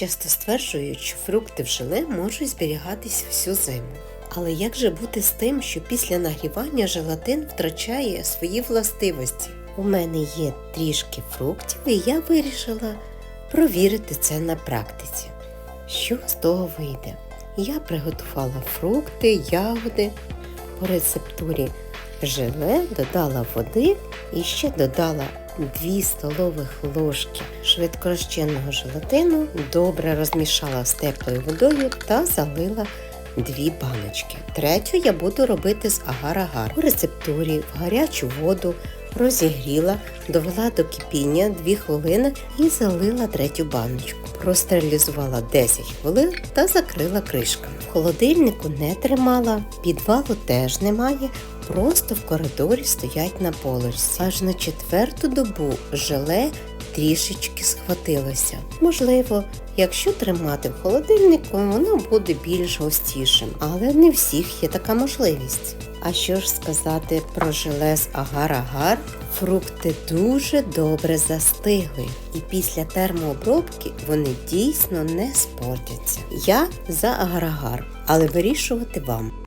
Часто стверджують, що фрукти в желе можуть зберігатись всю зиму. Але як же бути з тим, що після нагрівання желатин втрачає свої властивості? У мене є трішки фруктів, і я вирішила провірити це на практиці. Що з того вийде? Я приготувала фрукти, ягоди по рецептурі желе, додала води і ще додала 2 столових ложки швидкорозчинного желатину, добре розмішала з теплою водою та залила дві баночки. Третю я буду робити з агар-агар. У рецептурі в гарячу воду розігріла, довела до кипіння 2 хвилини і залила третю баночку. Простерилізувала 10 хвилин та закрила кришками. Холодильнику не тримала, підвалу теж немає, просто в коридорі стоять на полочці. Аж на четверту добу желе трішечки схватилося. Можливо, якщо тримати в холодильнику, воно буде більш густішим, але не всіх є така можливість. А що ж сказати про желе з агар-агар? Фрукти дуже добре застигли, і після термообробки вони дійсно не спортяться. Я за агар-агар, але вирішувати вам.